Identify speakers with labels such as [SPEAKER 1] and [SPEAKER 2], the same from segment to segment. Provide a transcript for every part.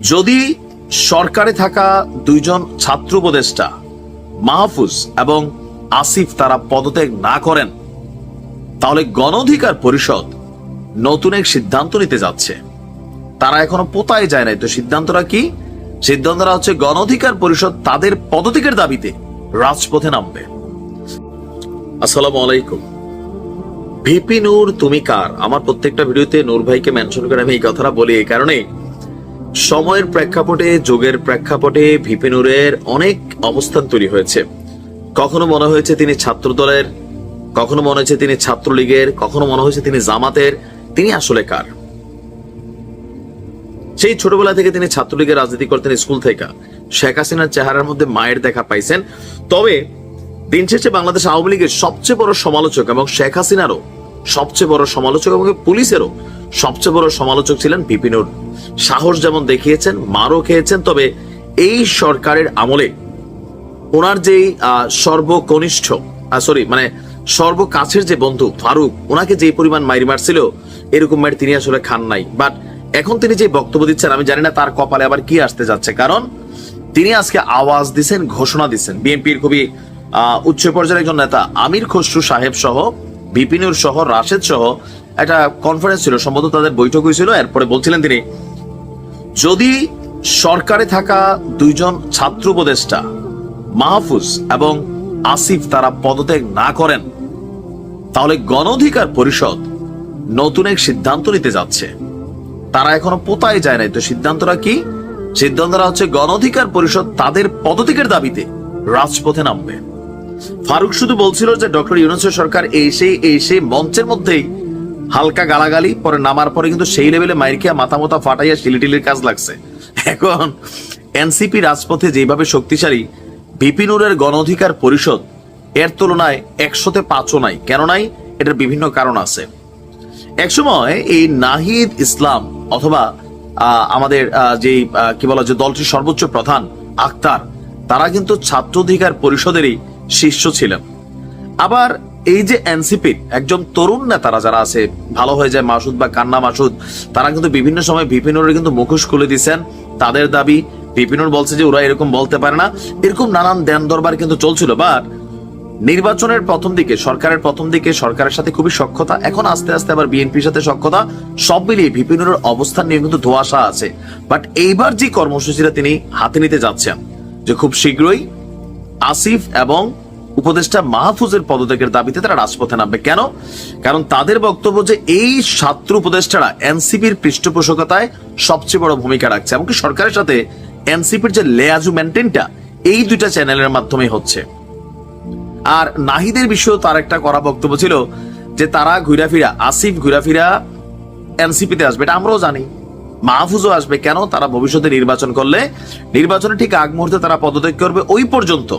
[SPEAKER 1] যদি সরকারে থাকা দুইজন ছাত্র উপদেষ্টা মাহফুজ এবং আসিফ তারা পদত্যাগ না করেন, তাহলে গণ অধিকার পরিষদ নতুন এক সিদ্ধান্ত নিতে যাচ্ছে। তারা এখনও পোতায় যায় নাই। তো সিদ্ধান্তটা কি? সিদ্ধান্তটা হচ্ছে গণ অধিকার পরিষদ তাদের পদত্যাগের দাবিতে রাজপথে নামবে। আসসালামু আলাইকুম। ভিপি নূর, তুমি কার? আমার প্রত্যেকটা ভিডিওতে নূর ভাইকে মেনশন করে আমি এই কথাটা বলি এই কারণে সময়ের প্রেক্ষাপটে, যুগের প্রেক্ষাপটে ভিপি নূরের অনেক অবস্থান তৈরি হয়েছে। কখনো মনে হয়েছে তিনি ছাত্র দলের কখনো মনে হয়েছে তিনি ছাত্রলীগের, কখনো মনে হয়েছে তিনি জামাতের, তিনি আসলে কার? সেই ছোটবেলা থেকে তিনি ছাত্রলীগের রাজনীতি করতেন স্কুল থেকে। শেখ হাসিনার চেহারার মধ্যে মায়ের দেখা পাইছেন। তবে দিন শেষে বাংলাদেশ আওয়ামী লীগের সবচেয়ে বড় সমালোচক এবং শেখ হাসিনারও সবচেয়ে বড় সমালোচক এবং পুলিশেরও সবচেয়ে বড় সমালোচক ছিলেন বিপিনুর সাহস যেমন দেখিয়েছেন মারও খেয়েছেন তবে এই সরকারের আমলে ওনার যেই সর্বকনিষ্ঠ সরি মানে সর্বকাছের যে বন্ধু ফারুক ওনাকে যে পরিমাণ মাইর মারছিল এরকম মাইর তিনি আসলে খান নাই। বাট এখন তিনি যে বক্তব্য দিচ্ছেন আমি জানি না তার কপালে আবার কি আসতে যাচ্ছে কারণ তিনি আজকে আওয়াজ দিছেন ঘোষণা দিচ্ছেন বিএনপির খুবই আহ, উচ্চ পর্যায়ের একজন নেতা আমির খসরু সাহেব সহ বিপিনুর সহ রাশেদ সহ একটা কনফারেন্স ছিল, সম্ভবত তাদের বৈঠক হয়েছিল, এরপরে বলছিলেন তিনি, যদি সরকারে থাকা দুইজন ছাত্র উপদেষ্টা মাহফুজ এবং আসিফ তারা পদত্যাগ না করেন, তাহলে গণ অধিকার পরিষদ নতুন এক সিদ্ধান্ত নিতে যাচ্ছে। তারা এখনও পোতায় যায় নাই, তো সিদ্ধান্তটা কি? সিদ্ধান্তটা হচ্ছে গণ অধিকার পরিষদ তাদের পদত্যাগের দাবিতে রাজপথে নামবে। ফারুক শুধু বলছিল যে, ডক্টর ইউনুসের সরকার এসে এসে মঞ্চের মধ্যেই হালকা গালাগালি, পরে নামার পরে কিন্তু সেই লেভেলে মাইরকিয়া মাথা মাথা ফাটাইয়া শিলিটিলির কাজ লাগছে। এখন এনসিপি রাজপথে যেভাবে শক্তিশালী বিপিনুরের গণ অধিকার পরিষদ, এর তুলনায় একশোতে পাঁচও নাই। কেন নাই? এটার বিভিন্ন কারণ আছে। একসময় এই নাহিদ ইসলাম অথবা আমাদের যে কি বলা যে দলটির সর্বোচ্চ প্রধান আক্তার, তারা কিন্তু ছাত্র অধিকার পরিষদেরই শীর্ষ ছিলেন। আবার এই যে এনসিপির একজন তরুণ নেতারা যারা আছে, ভালো হয়ে যায় মাসুদ বা কান্না মাসুদ, তারা কিন্তু বিভিন্ন সময় বিপিনুরের কিন্তু মুখোশ খুলে দিচ্ছেন। তাদের দাবি, বিপিনুর বলছে যে ওরা এরকম বলতে পারে না। এরকম নানান দেন দরবার কিন্তু চলছিল, বাট নির্বাচনের প্রথম দিকে, সরকারের প্রথম দিকে সরকারের সাথে খুবই সক্ষতা এখন আস্তে আস্তে আবার বিএনপির সাথে সক্ষতা সব মিলিয়ে বিপিনুরের অবস্থান নিয়ে কিন্তু ধোয়াশা আছে। বাট এইবার যে কর্মসূচিটা তিনি হাতে নিতে যাচ্ছেন, যে খুব শীঘ্রই আসিফ এবং উপদেষ্টা মাহফুজের পদত্যাগের দাবিতে তারা রাজপথে নামবে। কেন? কারণ তাদের বক্তব্য যে এই ছাত্র উপদেষ্টারা এনসিপির পৃষ্ঠপোষকতায় সবচেয়ে বড় ভূমিকা রাখছে, এমনকি সরকারের সাথে এনসিপির যে লেয়াজু মেনটেনটা এই দুইটা চ্যানেলের মাধ্যমে হচ্ছে। আর নাহিদের বিষয়েও তার একটা করা বক্তব্য ছিল যে তারা ঘুরাফিরা, আসিফ ঘুরাফিরা এনসিপিতে আসবে, এটা আমরাও জানি। মাহফুজও আসবে, কেন? তারা ভবিষ্যতে নির্বাচন করলে নির্বাচনে ঠিক আগ মুহূর্তে তারা পদত্যাগ করবে, ওই পর্যন্ত।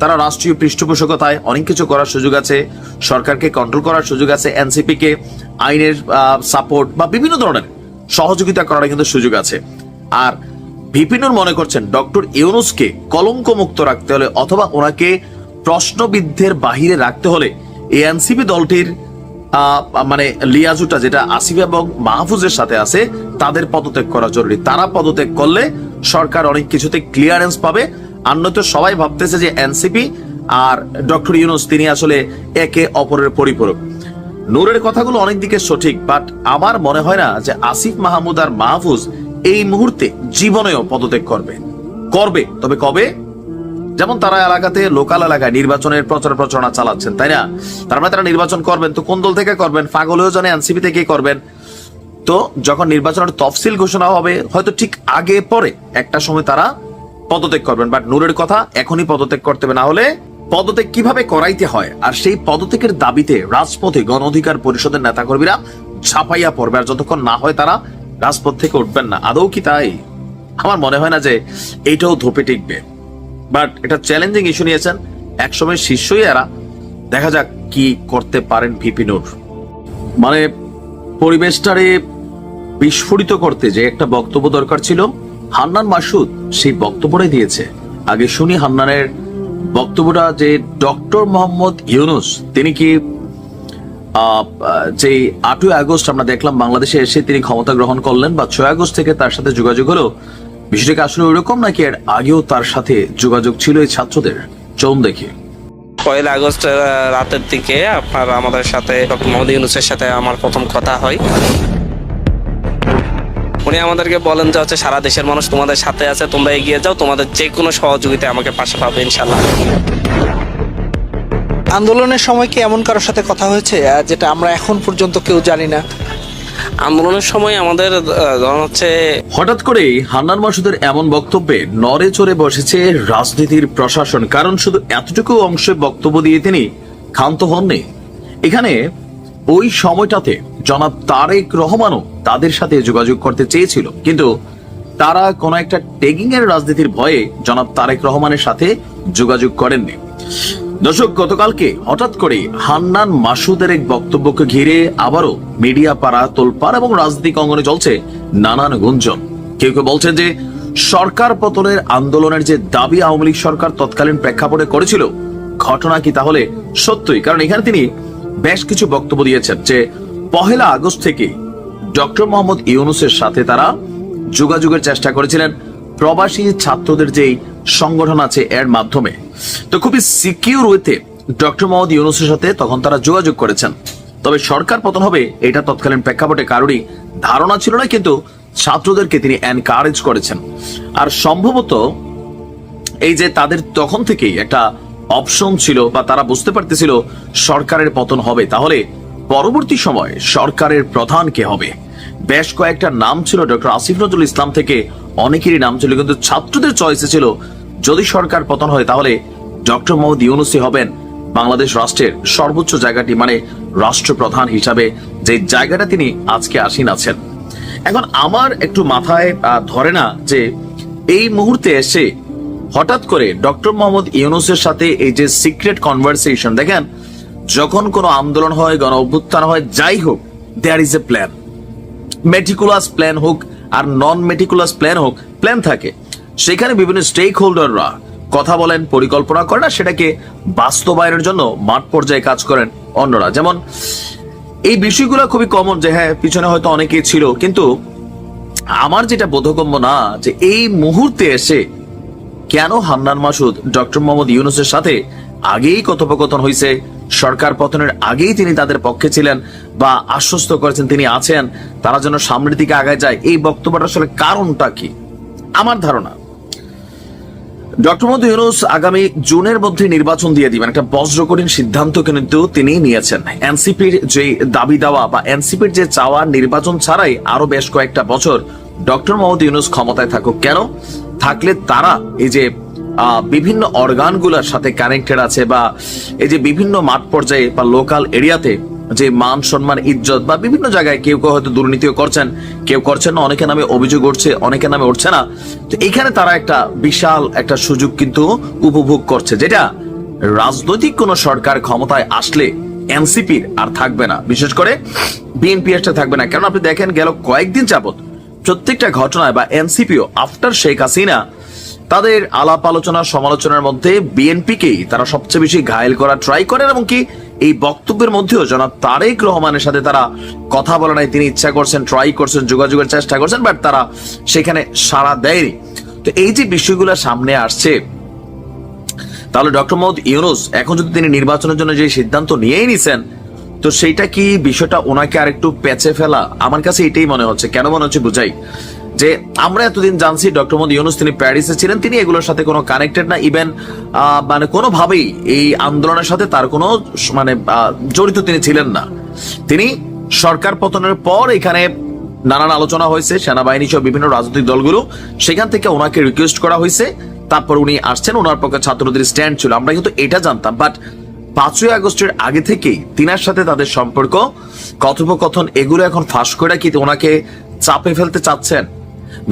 [SPEAKER 1] তারা রাষ্ট্রীয় পৃষ্ঠপোষকতায় অনেক কিছু করার সুযোগ আছে, সরকারকে কন্ট্রোল করার সুযোগ আছে এনসিপি কে আইনের সাপোর্ট বা বিভিন্ন ধরনের সহযোগিতা করার কিন্তু সুযোগ আছে। আর ভিপিনুর মনে করছেন, ডক্টর ইউনুসকে কলঙ্ক মুক্ত রাখতে হলে অথবা ওনাকে প্রশ্নবিদ্ধের বাহিরে রাখতে হলে এনসিপি দলটির মানে লিয়াজুটা যেটা আসিফ এবং মাহফুজের সাথে আছে, তাদের পদত্যাগ করা জরুরি। তারা পদত্যাগ করলে সরকার অনেক কিছুতে ক্লিয়ারেন্স পাবে আর নয়তো সবাই ভাবতেছে যে এনসিপি আর ডক্টর ইউনুস, তিনি আসলে একে অপরের পরিপূরক। নূরের কথাগুলো অনেক দিকে সঠিক বাট আমার মনে হয় না যে আসিফ মাহমুদ আর মাহফুজ এই মুহূর্তে জীবনেও পদত্যাগ করবে। করবে, তবে কবে? যেমন তারা এলাকাতে লোকাল এলাকায় নির্বাচনের প্রচার প্রচারণা চালাচ্ছেন, তাই না? তার মানে তারা নির্বাচন করবেন, তো কোন দল থেকে করবেন? ফাগলেও জানে এনসিপি থেকে করবেন। তো যখন নির্বাচনের তফসিল ঘোষণা হবে, হয়তো ঠিক আগে পরে একটা সময় তারা পদত্যাগ করবেন। বাট নূরের কথা এখনই পদত্যাগ করতে হবে, না হলে পদত্যাগ কীভাবে করাইতে হয়? আর সেই পদত্যাগের দাবিতে রাজপথে গণ অধিকার পরিষদের নেতাকর্মীরা ঝাঁপাইয়া পড়বে। আর যতক্ষণ না হয় তারা রাজপথ থেকে উঠবেন না। আদৌ কি তাই? আমার মনে হয় না যে এইটাও ধোপে টিকবে। বাট এটা চ্যালেঞ্জিং ইস্যু নিয়েছেন। একসময় শীর্ষই এরা। দেখা যাক কি করতে পারেন ভিপিনুর মানে পরিবেশটারে বিস্ফোরিত করতে যে একটা বক্তব্য দরকার ছিল হান্নান মাসুদ সেই বক্তব্যটাই দিয়েছে। আগে শুনি হান্নানের বক্তব্যটা যে ডক্টর মোহাম্মদ ইউনুস, তিনি কি যে আটই আগস্ট আমরা দেখলাম বাংলাদেশে এসে তিনি ক্ষমতা গ্রহণ করলেন বা ছয় আগস্ট থেকে তার সাথে যোগাযোগ হলো বিষয়টাকে আসলে ওইরকম নাকি এর আগেও তার সাথে যোগাযোগ ছিল এই ছাত্রদের? চোন দেখে।
[SPEAKER 2] পয়লা আগস্ট রাতের দিকে আপনার আমাদের সাথে ডক্টর মোহাম্মদ ইউনুসের সাথে আমার প্রথম কথা হয়। উনি আমাদেরকে বলেন যে হচ্ছে সারা দেশের মানুষ তোমাদের সাথে আছে তোমরা এগিয়ে যাও তোমাদের যে কোনো সহযোগিতা আমাকে পাশে পাবে ইনশাল্লাহ
[SPEAKER 3] আন্দোলনের সময় কি এমন কারোর সাথে কথা হয়েছে যেটা আমরা এখন পর্যন্ত কেউ জানি না?
[SPEAKER 2] আন্দোলনের সময় আমাদের হচ্ছে
[SPEAKER 1] হঠাৎ করেই হান্নান মাসুদের এমন বক্তব্যে নড়ে চড়ে বসেছে রাজনীতির প্রশাসন কারণ শুধু এতটুকু অংশে বক্তব্য দিয়ে তিনি ক্ষান্ত হননি। এখানে ওই সময়টাতে জনাব তারেক রহমানও তাদের সাথে যোগাযোগ করতে চেয়েছিল। কিন্তু তারা কোন একটা টেগিং এর রাজনীতির ভয়ে জনাব তারেক রহমানের সাথে যোগাযোগ করেননি। দর্শক, গতকালকে হঠাৎ করে হান্নান মাসুদের এক বক্তব্যকে ঘিরে আবারও মিডিয়া পাড়া তোলপাড় এবং রাজনৈতিক অঙ্গনে চলছে নানান গুঞ্জন। কেউ কেউ বলছেন যে সরকার পতনের আন্দোলনের যে দাবি আওয়ামী লীগ সরকার তৎকালীন প্রেক্ষাপটে করেছিল, ঘটনা কি তাহলে সত্যই? কারণ এখানে তিনি বেশ কিছু বক্তব্য দিয়েছেন যে পহেলা আগস্ট থেকে ডক্টর মোহাম্মদ ইউনুসের সাথে তারা যোগাযোগের চেষ্টা করেছিলেন। প্রবাসী ছাত্রদের যেই সংগঠন আছে এর মাধ্যমে। তো খুবই সিকিউর ওয়েতে ডক্টর মোহাম্মদ ইউনুসের সাথে তখন তারা যোগাযোগ করেছেন। তবে সরকার পতন হবে এটা তৎকালীন প্রেক্ষাপটে কারোরই ধারণা ছিল না, কিন্তু ছাত্রদেরকে তিনি এনকারেজ করেছেন। আর সম্ভবত এই যে তাদের তখন থেকেই একটা অপশন ছিল বা তারা বুঝতে পারতেছিল সরকারের পতন হবে, তাহলে পরবর্তী সময় সরকারের প্রধান কে হবে? বেশ কয়েকটা নাম ছিল ডক্টর আসিফ নজরুল ইসলাম থেকে, অনেকেরই নাম ছিল, কিন্তু ছাত্রদের চয়েসে ছিল, যদি সরকার পতন হয় তাহলে ডক্টর মোহাম্মদ ইউনুসি হবেন বাংলাদেশ রাষ্ট্রের সর্বোচ্চ জায়গাটি মানে রাষ্ট্রপ্রধান হিসাবে যে জায়গাটা তিনি আজকে আসীন আছেন। এখন আমার একটু মাথায় ধরে না যে এই মুহূর্তে এসে হঠাৎ করে ডক্টর মোহাম্মদ ইউনুসের সাথে এই যে সিক্রেট কনভারসেশন দেখেন যখন কোনো আন্দোলন হয়, গণ অভ্যুত্থান হয়, যাই হোক there is a plan meticulous plan হোক আর নন মেটিকুলাস প্ল্যান হোক প্ল্যান থাকে। সেখানে বিভিন্ন স্টেক হোল্ডাররা কথা বলেন, পরিকল্পনা করেন আর সেটাকে বাস্তবায়নের জন্য মাঠ পর্যায়ে কাজ করেন অন্যরা। যেমন, এই বিষয়গুলো খুবই কমন যে হ্যাঁ পিছনে হয়তো অনেকেই ছিল, কিন্তু আমার যেটা বোধগম্য না যে, এই মুহূর্তে এসে কেন হান্নান মাসুদ, ডক্টর মোহাম্মদ ইউনুসের সাথে আগেই কথোপকথন হয়েছে সরকার পতনের আগেই তিনি তাদের পক্ষে ছিলেন বা আশ্বস্ত করেছেন তিনি আছেন। তারা যেন সামনের দিকে আগায় যায়। এই বক্তব্যটা আসলে কারণটা কি? আমার ধারণা। ডক্টর মোহাম্মদ ইউনুস আগামী জুনের মধ্যে নির্বাচন দিয়ে দিবেন। একটা বজ্রকঠিন সিদ্ধান্ত কিন্তু তিনি নিয়েছেন। এনসিপির যে দাবি দেওয়া বা এনসিপির যে চাওয়া নির্বাচন ছাড়াই আরও বেশ কয়েকটা বছর ডক্টর মোহাম্মদ ইউনুস ক্ষমতায় থাকুক। কেন? থাকলে তারা এই যে বিভিন্ন অর্গানগুলোর সাথে কানেক্টেড আছে বা এই যে বিভিন্ন মাঠ পর্যায়ে বা লোকাল এরিয়াতে যে মান, সম্মান, ইজ্জত বা বিভিন্ন জায়গায় কেউ কেউ হয়তো দুর্নীতিও করছেন, কেউ করছেন না অনেকে নামে অভিযোগ উঠছে অনেকে নামে উঠছে না। তো এখানে তারা একটা বিশাল একটা সুযোগ কিন্তু উপভোগ করছে, যেটা রাজনৈতিক কোন সরকার ক্ষমতায় আসলে এনসিপির আর থাকবে না। বিশেষ করে বিএনপি এসটা থাকবে না। কারণ আপনি দেখেন গেল কয়েকদিন যাবত প্রত্যেকটা ঘটনায় বা এনসিপিও আফটার শেখ হাসিনা তাদের আলাপ আলোচনা সমালোচনার মধ্যে বিএনপিকেই তারা সবচেয়ে বেশি ঘায়েল করা ট্রাই করেন এবং কি এই বক্তব্যের মধ্যেও জনাব তারেক রহমানের সাথে তারা কথা বলে নাই। তিনি ইচ্ছা করছেন ট্রাই করছেন, যোগাযোগের চেষ্টা করছেন বাট তারা সেখানে সাড়া দেয়নি। তো এই যে বিষয়গুলো সামনে আসছে, তাহলে ডক্টর মোহাম্মদ ইউনুস এখন যদি তিনি নির্বাচনের জন্য যে সিদ্ধান্ত নিয়েই নিছেন, তো সেইটা কি বিষয়টা ওনাকে আরেকটু পেঁচে ফেলা? আমার কাছে এটাই মনে হচ্ছে। কেন মনে হচ্ছে বুঝাই? যে আমরা এতদিন জানছি ডক্টর মোহাম্মদ ইউনুস, তিনি প্যারিসে ছিলেন, তিনি এগুলোর সাথে কোনো কানেক্টেড না ইভেন মানে কোনোভাবেই এই আন্দোলনের সাথে তার কোনো মানে জড়িত তিনি ছিলেন না। তিনি সরকার পতনের পর এখানে নানান আলোচনা হয়েছে, সেনাবাহিনী সহ বিভিন্ন রাজনৈতিক দলগুলো, সেখান থেকে ওনাকে রিকোয়েস্ট করা হয়েছে, তারপর উনি আসছেন, ওনার পক্ষে ছাত্রদের স্ট্যান্ড ছিল। আমরা কিন্তু এটা জানতাম বাট পাঁচই আগস্টের আগে থেকেই তিনার সাথে তাদের সম্পর্ক, কথোপকথন এগুলো এখন ফাঁস করে কি ওনাকে চাপে ফেলতে চাচ্ছেন?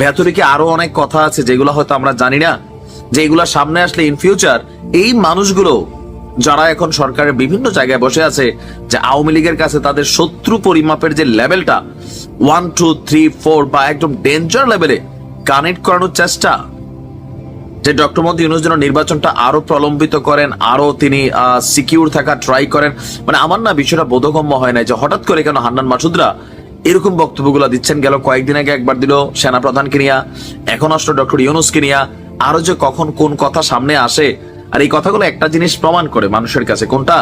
[SPEAKER 1] ভেতরে কি আরও অনেক কথা আছে যেগুলো হয়তো আমরা জানি না? যে এগুলা সামনে আসলে ইন ফিউচার এই মানুষগুলো, যারা এখন সরকারের বিভিন্ন জায়গায় বসে আছে, যে আওয়ামী লীগের কাছে তাদের শত্রু পরিমাপের যে লেভেলটা ওয়ান টু থ্রি ফোর বা একদম ডেঞ্জার লেভেলে কানেক্ট করানোর চেষ্টা, যে ডক্টর মোদী ইউনুস যেন নির্বাচনটা আরও প্রলম্বিত করেন, আরও তিনি সিকিউর থাকা ট্রাই করেন। মানে আমার না বিষয়টা বোধগম্য হয় না যে হঠাৎ করে কেন হান্নান মাসুদরা এরকম বক্তব্যগুলো দিচ্ছেন। গেল কয়েকদিন আগে একবার দিল সেনা প্রধানকে নিয়ে, এখন আসলো ডক্টর ইউনুসকে নিয়ে। আরও যে কখন কোন কথা সামনে আসে, আর এই কথাগুলো একটা জিনিস প্রমাণ করে মানুষের কাছে। কোনটা?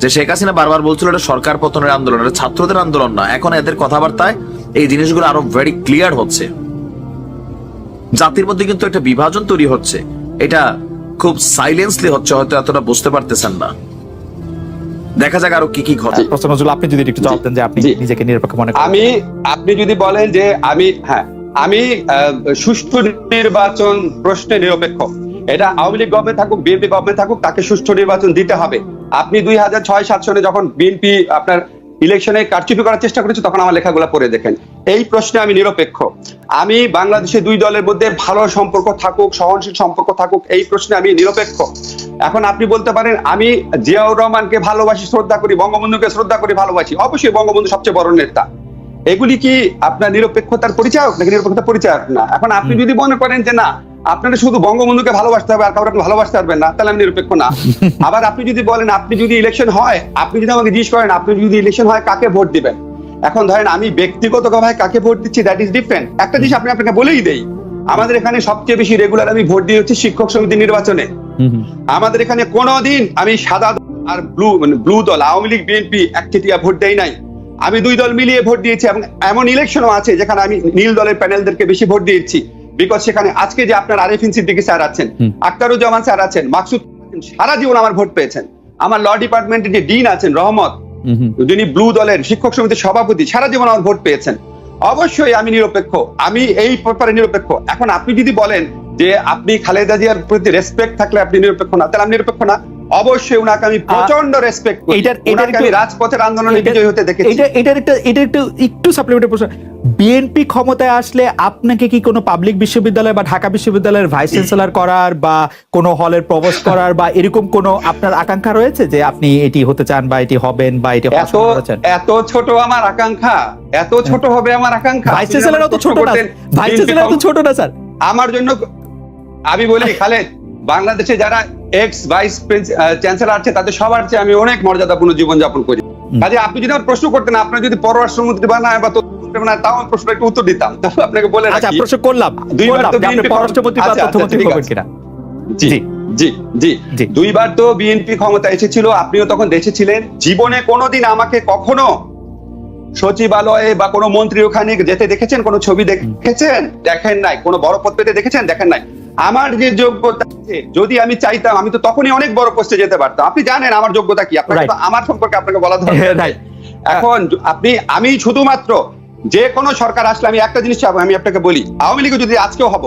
[SPEAKER 1] যে শেখ হাসিনা বারবার বলছিল, এটা সরকার পতনের আন্দোলন, এটা ছাত্রদের আন্দোলন না। এখন এদের কথাবার্তায় এই জিনিসগুলো আরও ভেরি ক্লিয়ার হচ্ছে। জাতির মধ্যে কিন্তু একটা বিভাজন তৈরি হচ্ছে। এটা খুব সাইলেন্সলি হচ্ছে, হয়তো এতটা বুঝতে পারতেছেন না। দেখা যাক আরও কি কি ঘটে।
[SPEAKER 4] প্রশ্ন নজরুল আপনি যদি একটু জবাব দেন যে আপনি নিজেকে নিরপেক্ষ মনে করেন।
[SPEAKER 5] আমি আপনি যদি বলেন যে আমি হ্যাঁ আমি আহ, সুষ্ঠু নির্বাচন প্রশ্নে নিরপেক্ষ। এটা আওয়ামী লীগ গভর্নমেন্ট থাকুক বিএনপি গভর্নমেন্ট থাকুক তাকে সুষ্ঠু নির্বাচন দিতে হবে। আপনি দুই হাজার ছয় সাত সনে যখন বিএনপি আপনার ইলেকশনে কারচুপি করার চেষ্টা করেছে তখন আমার লেখাগুলো পড়ে দেখেন। এই প্রশ্নে আমি নিরপেক্ষ। আমি বাংলাদেশে দুই দলের মধ্যে ভালো সম্পর্ক থাকুক সহনশীল সম্পর্ক থাকুক এই প্রশ্নে আমি নিরপেক্ষ। এখন আপনি বলতে পারেন আমি জিয়াউর রহমানকে ভালোবাসি শ্রদ্ধা করি বঙ্গবন্ধুকে শ্রদ্ধা করি ভালোবাসি। অবশ্যই বঙ্গবন্ধু সবচেয়ে বড় নেতা। এগুলি কি আপনার নিরপেক্ষতার পরিচায়ক নাকি নিরপেক্ষতার পরিচায়ক? না। এখন আপনি যদি মনে করেন যে না আপনারা শুধু বঙ্গবন্ধুকে ভালোবাসতে হবে আর কাউকে আপনি ভালোবাসতে পারবেন না তাহলে আমি নিরপেক্ষ না। আবার আপনি যদি বলেন আপনি যদি ইলেকশন হয় আপনি যদি আমাকে জিজ্ঞেস করেন আপনি যদি ইলেকশন হয় কাকে ভোট দিবেন? এখন ধরেন আমি ব্যক্তিগত ভাবে কাকে ভোট দিচ্ছি দ্যাট ইজ ডিফারেন্ট একটা জিনিস আপনি আপনাকে বলেই দেই আমাদের এখানে সবচেয়ে বেশি রেগুলার আমি ভোট দিয়ে হচ্ছে শিক্ষক সমিতি নির্বাচনে। আমাদের এখানে কোনোদিন আমি সাদা আর ব্লু মানে ব্লু দল আওয়ামী লীগ বিএনপি একচেটিয়া ভোট দেই নাই আমি দুই দল মিলিয়ে ভোট দিয়েছি এবং এমন ইলেকশনও আছে যেখানে আমি নীল দলের প্যানেলদেরকে বেশি ভোট দিয়েছি বিকজ সেখানে আজকে যে আপনার আরিফিন সিদ্দিকী স্যার আছেন। আক্তারুজ্জামান স্যার আছেন মাকসুদ সারা জীবন আমার ভোট পেয়েছেন আমার ল ডিপার্টমেন্টের যে ডিন আছেন রহমত
[SPEAKER 4] হুম, হুম।
[SPEAKER 5] যিনি ব্লু দলের শিক্ষক সমিতির সভাপতি সারা জীবন আমার ভোট পেয়েছেন। অবশ্যই আমি নিরপেক্ষ আমি এই ব্যাপারে নিরপেক্ষ। এখন আপনি যদি বলেন যে আপনি খালেদা জিয়ার প্রতি রেসপেক্ট থাকলে আপনি নিরপেক্ষ না তাহলে আমি নিরপেক্ষ না। অবশ্যই ওনাকে আমি প্রচণ্ড রেসপেক্ট করি। ওনাকে আমি রাজপথের আন্দোলনে বিজয় হতে দেখেছি।
[SPEAKER 4] এটা এটার একটা এটা একটু একটু সাপ্লিমেন্টারি প্রশ্ন। বিএনপি ক্ষমতায় আসলে আপনাকে কি কোনো পাবলিক বিশ্ববিদ্যালয় বা ঢাকা বিশ্ববিদ্যালয়ের ভাইস চ্যান্সেলর করার বা কোনো হলের প্রবেশ করার বা এরকম কোনো আপনার আকাঙ্ক্ষা রয়েছে যে আপনি এটি হতে চান বা এটি হবেন বা এটি
[SPEAKER 5] এত ছোট আমার আকাঙ্ক্ষা এত ছোট হবে আমার আকাঙ্ক্ষা।
[SPEAKER 4] ভাইস চ্যান্সেলর তো ছোট না ভাইস চ্যান্সেলর তো ছোট না স্যার।
[SPEAKER 5] আমার জন্য আমি বলি খালেদ বাংলাদেশে যারা এক্স ভাইস চ্যান্সেলর আছে তাদের সবার চেয়ে আমি অনেক মর্যাদাপূর্ণ জীবন যাপন করি কাজে আপনি যদি আমার প্রশ্ন করতেন আপনার যদি পররাষ্ট্রমন্ত্রী বানায় বা তাও আমি প্রশ্নের একটু উত্তর দিতাম। তাহলে আপনাকে বলে
[SPEAKER 4] আচ্ছা প্রশ্ন করলাম।
[SPEAKER 5] দুইবার তো
[SPEAKER 4] পররাষ্ট্রমন্ত্রী বা
[SPEAKER 5] আচ্ছা, আচ্ছা,
[SPEAKER 4] তথ্যমন্ত্রী হবেন কিনা?
[SPEAKER 5] জি
[SPEAKER 4] জি।
[SPEAKER 5] জি জি।
[SPEAKER 4] জি।
[SPEAKER 5] দুইবার তো বিএনপি ক্ষমতা এসেছিল আপনিও তখন দেশে ছিলেন। জীবনে কোনোদিন আমাকে কখনো সচিবালয়ে বা কোনো মন্ত্রী ওখানে যেতে দেখেছেন? কোনো ছবি দেখেছেন? দেখেন নাই। কোনো বড় পদ পেতে দেখেছেন? দেখেন নাই। আমার যে যোগ্যতা আছে যদি আমি চাইতাম আমি তো তখনই অনেক বড় পোস্টে যেতে পারতাম। আপনি জানেন আমার যোগ্যতা কি? আপনাকে আমার সম্পর্কে আপনাকে বলা দরকার। এখন আপনি আমি শুধুমাত্র যে কোনো সরকার আসলে আমি একটা জিনিস চাবো, আমি আপনাকে বলি, আওয়ামী লীগ যদি আজকেও হব,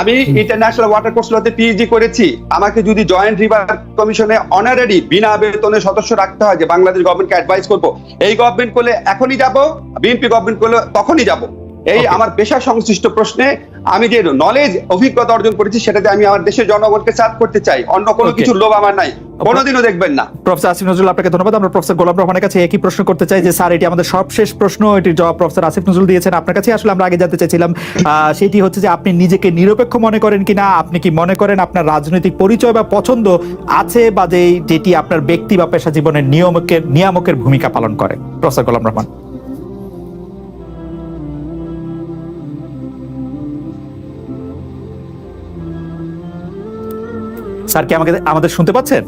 [SPEAKER 5] আমি ইন্টারন্যাশনাল ওয়াটার কোর্স লতে পিএইচডি করেছি, আমাকে যদি জয়েন্ট রিভার কমিশনে অনারারি বিনা বেতনে সদস্য রাখতে হয়, যে বাংলাদেশ গভর্নমেন্টকে অ্যাডভাইস করব, এই গভর্নমেন্ট করলে এখনই যাব বিএনপি গভর্নমেন্ট করলে তখনই যাব। এই আমার পেশা সংশ্লিষ্ট প্রশ্নে আমি যে নলেজ অভিজ্ঞতা অর্জন করেছি সেটাতে আমি আমার দেশের জনগণকে সার্ভ করতে চাই। অন্য কোনো কিছু লোভ আমার নাই। কোনোদিনও দেখবেন না।
[SPEAKER 4] প্রফেসর আসিফ নজরুল আপনাকে ধন্যবাদ। আমরা প্রফেসর গোলাম রহমানের কাছে একই প্রশ্ন করতে চাই যে স্যার এটি আমাদের সবশেষ প্রশ্ন। এটির জবাব প্রফেসর আসিফ নজরুল দিয়েছেন আপনার কাছে। আসলে আমরা আগে জানতে চাইছিলাম আহ, সেটি হচ্ছে যে আপনি নিজেকে নিরপেক্ষ মনে করেন কিনা? আপনি কি মনে করেন আপনার রাজনৈতিক পরিচয় বা পছন্দ আছে বা যে যেটি আপনার ব্যক্তি বা পেশা জীবনের নিয়মকের নিয়ামকের ভূমিকা পালন করে? প্রফেসর গোলাম রহমান। স্যার কি আমাকে আমাদের শুনতে পাচ্ছেন?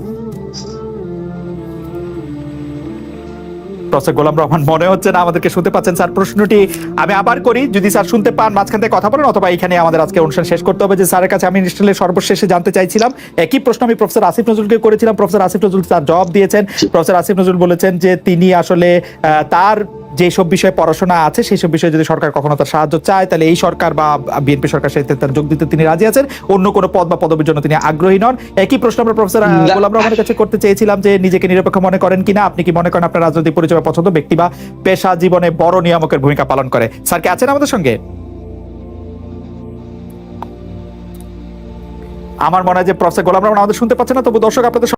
[SPEAKER 4] প্রফেসর গোলাম রহমান, মনে হচ্ছে না আমাদেরকে শুনতে পাচ্ছেন। স্যার, প্রশ্নটি আমি আবার করি, যদি স্যার শুনতে পান, মাঝখান থেকে কথা বলেন, অথবা এখানে আমাদের আজকে অনুষ্ঠান শেষ করতে হবে। যে স্যারের কাছে আমি নিশ্চয়ই সর্বশেষে জানতে চাইছিলাম, একই প্রশ্ন আমি প্রফেসর আসিফ নজরুলকে করেছিলাম। প্রফেসর আসিফ নজরুল তার জবাব দিয়েছেন। প্রফেসর আসিফ নজরুল বলেছেন যে তিনি আসলে তার যেসব বিষয়ে পড়াশোনা আছে সেই সব বিষয়ে যদি সরকার কখনো তার সাহায্য চায় তাহলে এই সরকার বা বিএনপি সরকার সাথে তার যোগ দিতে তিনি রাজি আছেন। অন্য কোনো পদ বা পদবীর জন্য তিনি আগ্রহী নন। একই প্রশ্ন আমরা প্রফেসর গোলাম রহমানের কাছে করতে চেয়েছিলাম যে নিজেকে নিরপেক্ষ মনে করেন কিনা? আপনি কি মনে করেন আপনার রাজনৈতিক পরিচয় পছন্দ ব্যক্তি বা পেশা জীবনে বড় নিয়ামকের ভূমিকা পালন করে? স্যার কে আছেন আমাদের সঙ্গে? আমার মনে হয় যে প্রফেসর গোলাম রহমান আমাদের শুনতে পাচ্ছে না তবু দর্শক আপনাদের